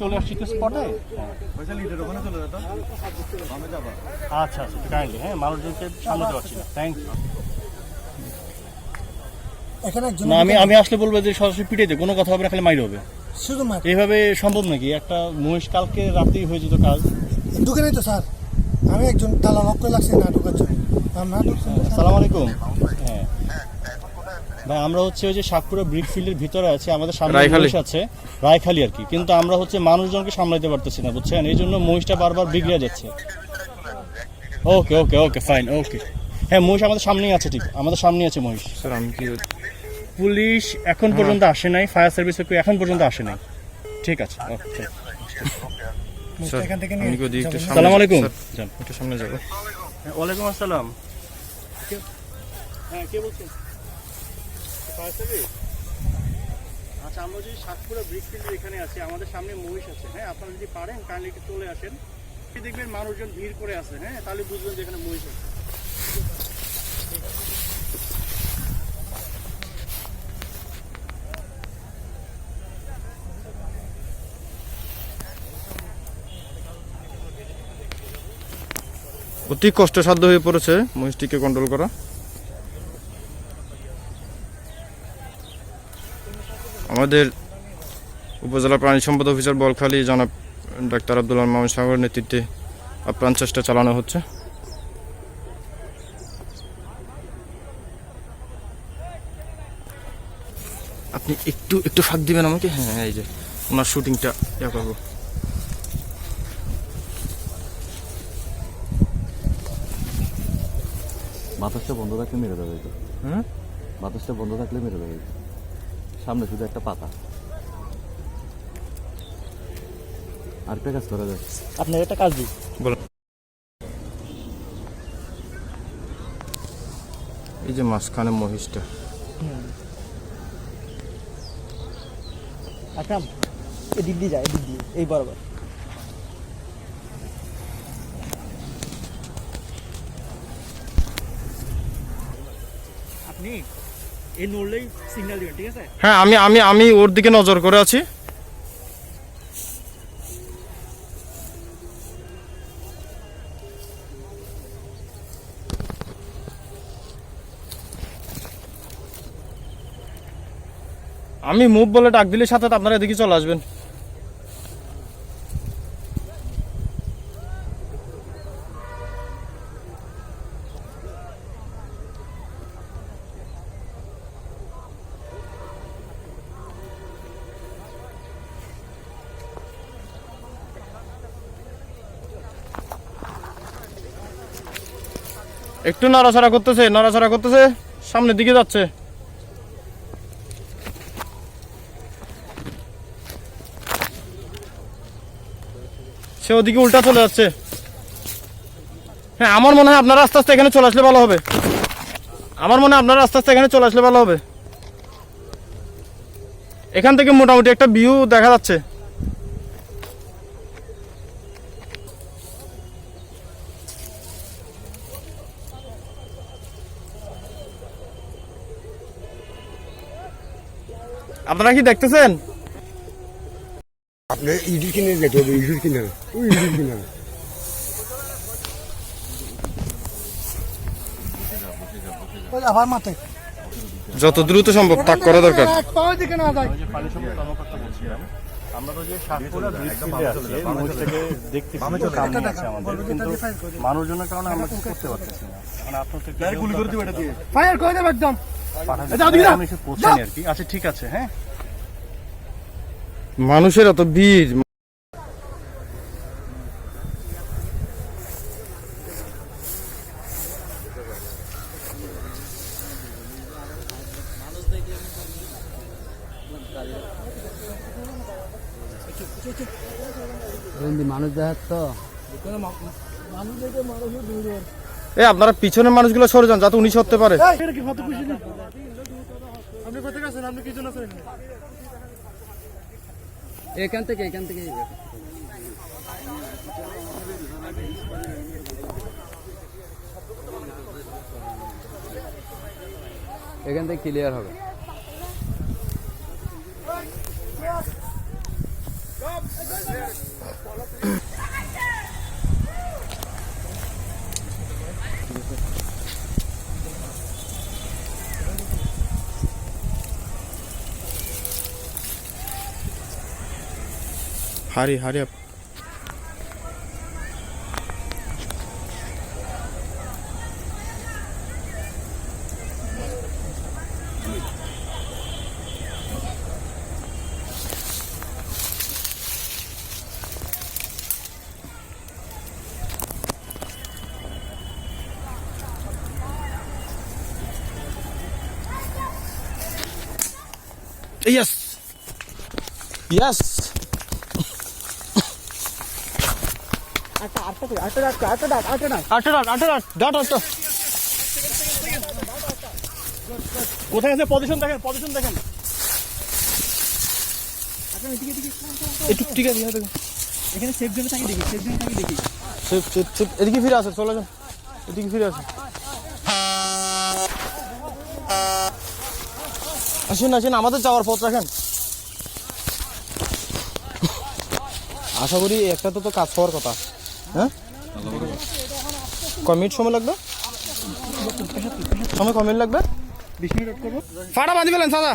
চলে আসছি তো স্পটে পয়সা লিটার ওখানে চলে যেত আমি যাবা। আচ্ছা আচ্ছা কাইন্ডলি হ্যাঁ মানুষজনকে সামলাতে পারছি না। থ্যাংক ইউ না আমি আমি আসলে বলব যে সরাসরি পিটে দে কোনো কথা হবে না খালি মাইর হবে। শুধু মার এইভাবে সম্ভব নাকি? একটা মহিষ কালকে রাতেই হয়ে যেত কাজ। ঢুকে নেই তো স্যার। আমি একজন তালা লক লাগছে না ঢুকার জন্য। না ঢুকছে সালাম আলাইকুম। ভাই আমরা হচ্ছে ওই যে সাতপুরা ব্রিক ফিল্ডের ভিতরে আছে আমাদের সামনে। মহিষ আছে রায়খালি আর কি। কিন্তু আমরা হচ্ছে মানুষজনকে সামলাইতে পারতেছি না বুঝছেন? এই জন্য মহিষটা বারবার বিগড়ে যাচ্ছে। ওকে ওকে ওকে ফাইন ওকে হ্যাঁ মহিষ আমাদের সামনেই আছে ঠিক। আমাদের সামনেই আছে মহিষ। স্যার আমি কি পুলিশ এখন পর্যন্ত আসে নাই ফায়ার সার্ভিস এখন পর্যন্ত আসে নাই। ঠিক আছে ওকে সালাম আলাইকুম স্যার, একটু সামনে যাব। হ্যাঁ, ওয়ালাইকুম আসসালাম। হ্যাঁ কে বলছেন? আচ্ছা আমরা যদি সাতপুরা ব্রিক ফিল্ডের এখানে আছি, আমাদের সামনে মহিষ আছে হ্যাঁ? আপনারা যদি পারেন কাইন্ডলি একটু চলে আসেন। দেখবেন মানুষজন ভিড় করে আছে হ্যাঁ? তাহলে বুঝবেন যে এখানে মহিষ আছে। অতি কষ্টসাধ্য হয়ে পড়েছে মহিষটিকে কন্ট্রোল করা। আমাদের উপজেলা প্রাণী সম্পদ অফিসার বলখালি জনাব ডাক্তার আব্দুল মামুন সাগর নেতৃত্বে আপ্রাণ চেষ্টা চালানো হচ্ছে। আপনি একটু একটু ফাঁক দিবেন আমাকে? হ্যাঁ হ্যাঁ, এই যে ওনার শুটিংটা ইয়া করব। বাতাসটা বন্ধ থাকলে মেরে দেবে। হ্যাঁ? বাতাসটা বন্ধ থাকলে মেরে দেবে। সামনে শুধু একটা পাতা। আরেকটা কাজ করা যায় আপনার একটা কাজ দিই এই যে মাঝখানে মহিষটা। আকরাম এদিক দিয়ে যায় এদিক দিয়ে এই বরাবর। আপনি এই নড়লেই সিগন্যাল দিবেন, ঠিক আছে? হ্যাঁ আমি আমি আমি ওর দিকে নজর করে আছি। আমি মুভ বলে ডাক দিলে সাথে সাথে আপনারা এদিকে চলে আসবেন। একটু নড়াচড়া করতেছে নড়াচড়া করতেছে, সামনের দিকে যাচ্ছে। সে ওদিকে উল্টা চলে যাচ্ছে। হ্যাঁ আমার মনে হয় আপনারা আস্তে আস্তে এখানে চলে আসলে ভালো হবে। আমার মনে হয় আপনারা আস্তে আস্তে এখানে চলে আসলে ভালো হবে। এখান থেকে মোটামুটি একটা ভিউ দেখা যাচ্ছে। আপনারা কি দেখতেছেন? আপনার ইঁদুর কিনে যেতে হবে ইঁদুর কিনে ওই ইঁদুর কিনে আবার মাঠে। যত দ্রুত সম্ভব তাক করা দরকার। আমরা তো যে সাতপুরা ব্রিজ ফিল্ডে আছে মহিষটাকে দেখতে সামনে আছে আমাদের। কিন্তু মানুষজনের কারণে আমরা কিছু করতে পারতেছি না। এখন আপনার গুলি করে দিবে এটা দিয়ে। ফায়ার করে দেবে একদম। আমি এসে পৌঁছানি আর কি। আচ্ছা ঠিক আছে হ্যাঁ? মানুষের এত ভিড়। মানুষ দেখার তো। এ আপনারা পিছনের মানুষগুলো সরে যান যাতে উনি সরতে পারে। এখান থেকে এখান থেকে এখান থেকে ক্লিয়ার হবে। Hurry, hurry up. Yes. Yes. কোথায় আছে পজিশন দেখেন পজিশন দেখেন একটু ঠিক আছে এখানে সেফ জোনে থাকি দেখি সেফ জোনে থাকি দেখি সেফ সেফ সেফ এদিকে ফিরে আসে চলে এদিকে ফিরে আসে আসেন আসেন আমাদের যাওয়ার পথ রাখেন আশা করি একটা তো তো কাজ হওয়ার কথা হ্যাঁ? মিনিট সময় লাগবে? সময় মিনিট লাগবে? ফাটা বাঁধি ফেলেন সাদা।